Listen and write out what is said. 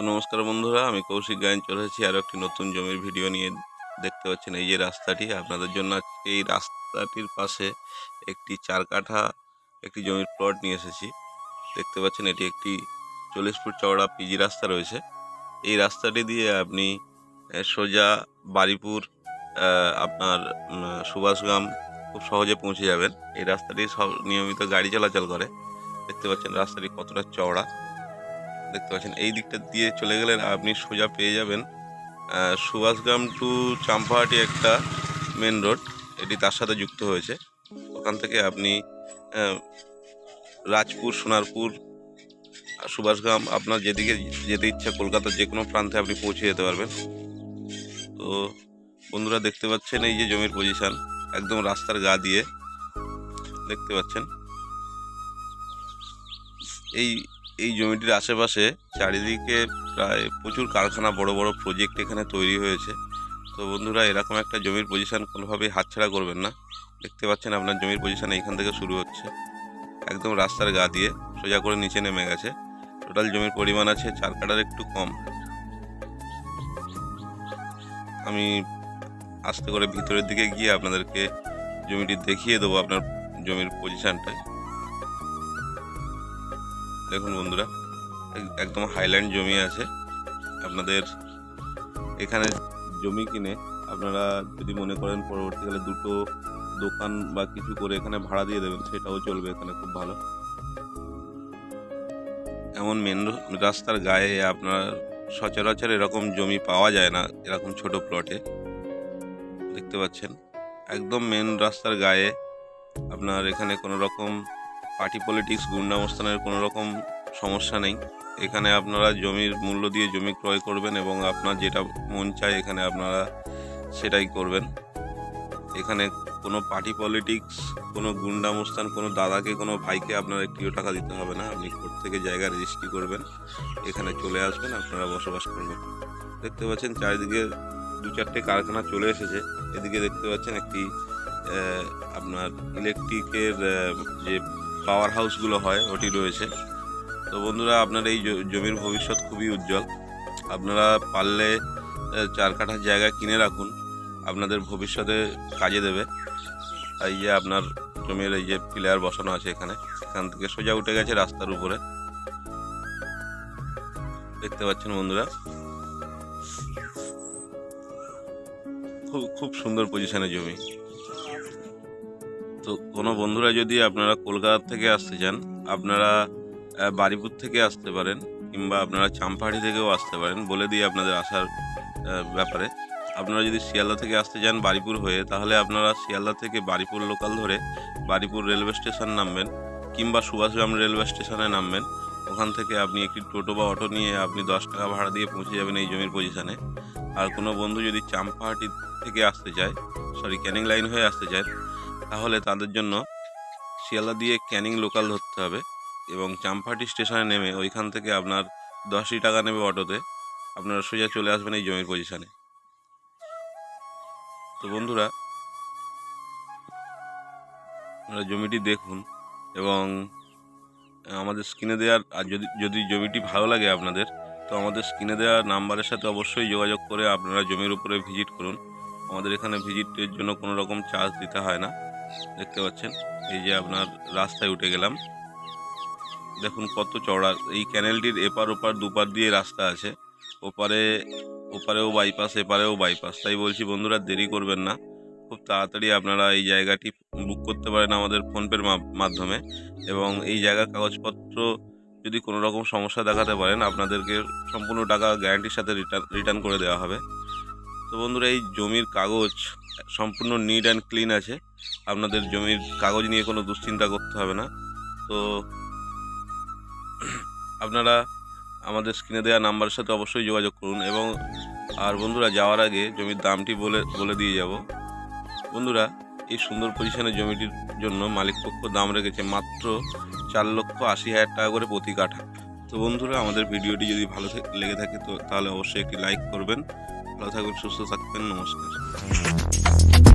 আমি কৌশিক গায়ন চলে এসেছি আরও একটি নতুন জমির ভিডিও নিয়ে। দেখতে পাচ্ছেন এই যে রাস্তাটি, আপনাদের জন্য আজকে এই রাস্তাটির পাশে একটি চার কাঠা একটি জমির প্লট নিয়ে এসেছি। দেখতে পাচ্ছেন এটি একটি চল্লিশ ফুট চওড়া পিজি রাস্তা রয়েছে। এই রাস্তাটি দিয়ে আপনি সোজা বারিপুর আপনার সুভাষগ্রাম খুব সহজে পৌঁছে যাবেন। এই রাস্তাটি সব নিয়মিত গাড়ি চলাচল করে। দেখতে পাচ্ছেন রাস্তাটি কতটা চওড়া। দেখতে পাচ্ছেন, এই দিকটা দিয়ে চলে গেলেন, আপনি সোজা পেয়ে যাবেন সুভাষগ্রাম টু চাম্পাহাটি একটা মেন রোড, এটি তার সাথে যুক্ত হয়েছে। ওখান থেকে আপনি রাজপুর, সোনারপুর সুভাষগ্রাম, আপনার যেদিকে যেতে ইচ্ছা কলকাতার যে কোনো প্রান্তে আপনি পৌঁছে যেতে পারবেন। তো বন্ধুরা দেখতে পাচ্ছেন, এই যে জমির পজিশন একদম রাস্তার গা দিয়ে, দেখতে পাচ্ছেন। এই এই জমিটির আশেপাশে চারিদিকে প্রায় প্রচুর কারখানা, বড় বড় প্রজেক্ট এখানে তৈরি হয়েছে। তো বন্ধুরা, এরকম একটা জমির পজিশন কোনোভাবেই হাতছাড়া করবেন না। দেখতে পাচ্ছেন আপনার জমির পজিশন এইখান থেকে শুরু হচ্ছে। একদম রাস্তার গা দিয়ে সোজা করে নিচে নেমে গেছে। টোটাল জমির পরিমাণ আছে চার কাটার একটু কম। আমি আস্তে করে ভিতরের দিকে গিয়ে আপনাদেরকে জমিটি দেখিয়ে দেবো আপনার জমির পজিশনটা দেখুন বন্ধুরা একদম হাইল্যান্ড জমি আছে। আপনাদের এখানে জমি কিনে আপনারা যদি মনে করেন পরবর্তীকালে দুটো দোকান বা কিছু করে এখানে ভাড়া দিয়ে দেবেন, সেটাও চলবে এখানে খুব ভালো। এমন মেন রাস্তার গায়ে আপনার সচরাচর এরকম জমি পাওয়া যায় না, এরকম ছোট প্লটে দেখতে পাচ্ছেন, একদম মেন রাস্তার গায়ে আপনার এখানে কোনো রকম পার্টি পলিটিক্স গুন্ডামস্থানের কোনো রকম সমস্যা নেই। এখানে আপনারা জমির মূল্য দিয়ে জমি ক্রয় করবেন এবং আপনার যেটা মন চায় এখানে আপনারা সেটাই করবেন। এখানে কোনো পার্টি পলিটিক্স কোনো গুন্ডামস্থান কোনো দাদাকে, কোনো ভাইকে আপনার একটিও টাকা দিতে হবে না। আপনি কোর্ট থেকে জায়গা রেজিস্ট্রি করবেন, এখানে চলে আসবেন, আপনারা বসবাস করবেন। দেখতে পাচ্ছেন চারিদিকে দু চারটে কারখানা চলে এসেছে। এদিকে দেখতে পাচ্ছেন একটি আপনার ইলেকট্রিকের যে পাওয়ার হাউসগুলো হয়, ওটি রয়েছে। তো বন্ধুরা, আপনার এই জমির ভবিষ্যৎ খুবই উজ্জ্বল। আপনারা পারলে চার কাঠার জায়গা কিনে রাখুন। আপনাদের ভবিষ্যতে কাজে দেবে। এই যে আপনার জমির এই যে পিলার বসানো আছে এখানে, এখান থেকে সোজা উঠে গেছে রাস্তার উপরে। দেখতে পাচ্ছেন বন্ধুরা? খুব খুব সুন্দর পজিশনে জমি। তো কোনো বন্ধুরা যদি আপনারা কলকাতা থেকে আসতে চান, আপনারা বারিপুর থেকে আসতে পারেন কিংবা আপনারা চাম্পাহাড়ি থেকেও আসতে পারেন বলে দিই আপনাদের আসার ব্যাপারে। আপনারা যদি শিয়ালদা থেকে আসতে চান বারিপুর হয়ে, তাহলে আপনারা শিয়ালদা থেকে বারিপুর লোকাল ধরে বারিপুর রেলওয়ে স্টেশন নামবেন কিংবা সুভাষগ্রাম রেলওয়ে স্টেশনে নামবেন। ওখান থেকে আপনি একটি টোটো বা অটো নিয়ে আপনি দশ টাকা ভাড়া দিয়ে পৌঁছে যাবেন এই জমির পজিশনে আর কোনো বন্ধু যদি চাম্পাহাটি থেকে আসতে চায় সরি ক্যানিং লাইন হয়ে আসতে চায় তাহলে তাদের জন্য শিয়ালদা দিয়ে ক্যানিং লোকাল ধরতে হবে এবং চাম্পাহাটি স্টেশনে নেমে ওইখান থেকে আপনার দশই টাকা নেবে অটোতে। আপনারা সোজা চলে আসবেন এই জমির পজিশনে। তো বন্ধুরা, আপনারা জমিটি দেখুন এবং আমাদের স্ক্রিনে দেওয়ার, আর যদি যদি জমিটি ভালো লাগে আপনাদের, তো আমাদের স্ক্রিনে দেওয়া নাম্বারের সাথে অবশ্যই যোগাযোগ করে আপনারা জমির উপরে ভিজিট করুন। আমাদের এখানে ভিজিটের জন্য কোনো রকম চার্জ দিতে হয় না। দেখতে পাচ্ছেন? এই যে আপনার রাস্তায় উঠে গেলাম। দেখুন কত চওড়া। এই ক্যানেলটির এপার ওপার দুপার দিয়ে রাস্তা আছে। ওপারে, ওপারেও বাইপাস এপারেও বাইপাস তাই বলছি, বন্ধুরা, দেরি করবেন না। খুব তাড়াতাড়ি আপনারা এই জায়গাটি বুক করতে পারেন আমাদের ফোনপের মাধ্যমে। এবং এই জায়গার কাগজপত্র যদি কোনো রকম সমস্যা দেখাতে পারেন, আপনাদেরকে সম্পূর্ণ টাকা গ্যারান্টির সাথে রিটার্ন রিটার্ন করে দেওয়া হবে। তো বন্ধুরা, এই জমির কাগজ সম্পূর্ণ নিট অ্যান্ড ক্লিন আছে। আপনাদের জমির কাগজ নিয়ে কোনো দুশ্চিন্তা করতে হবে না। তো আপনারা আমাদের স্ক্রিনে দেওয়া নাম্বারের সাথে অবশ্যই যোগাযোগ করুন এবং আর বন্ধুরা, যাওয়ার আগে জমির দামটি বলে বলে দিয়ে যাব। বন্ধুরা, এই সুন্দর পজিশনের জমিটির জন্য মালিকপক্ষ দাম রেখেছে মাত্র চার লক্ষ আশি হাজার টাকা করে প্রতি কাঠা। তো বন্ধুরা, আমাদের ভিডিওটি যদি ভালো লেগে থাকে, তো তাহলে অবশ্যই একটি লাইক করবেন। ভালো থাকবেন সুস্থ থাকবেন নমস্কার।